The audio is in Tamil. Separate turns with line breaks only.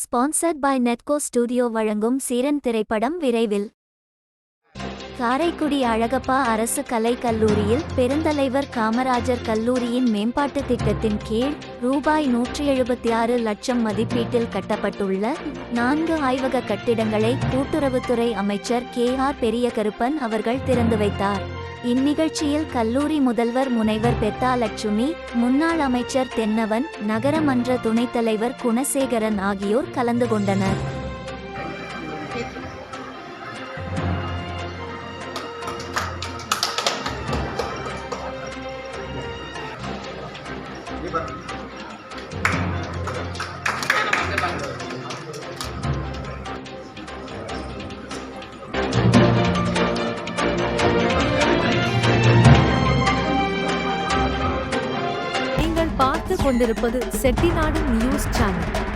ஸ்பான்சர்ட் பை நெட்கோ ஸ்டுடியோ வழங்கும் சீரன் திரைப்படம் விரைவில். காரைக்குடி அழகப்பா அரசு கலைக் கல்லூரியில் பெருந்தலைவர் காமராஜர் கல்லூரியின் மேம்பாட்டு திட்டத்தின் கீழ் ரூபாய் நூற்றி எழுபத்தி ஆறு லட்சம் மதிப்பீட்டில் கட்டப்பட்டுள்ள நான்கு ஆய்வக கட்டிடங்களை கூட்டுறவுத்துறை அமைச்சர் கே ஆர் பெரியகருப்பன் அவர்கள் திறந்து வைத்தார். இந்நிகழ்ச்சியில் கல்லூரி முதல்வர் முனைவர் பெத்தாலட்சுமி முன்னாள் அமைச்சர் தென்னவன் நகரமன்ற துணைத் தலைவர் குணசேகரன் ஆகியோர் கலந்து கொண்டனர்.
நீங்கள் பார்த்து கொண்டிருப்பது செட்டிநாடு நியூஸ் சேனல்.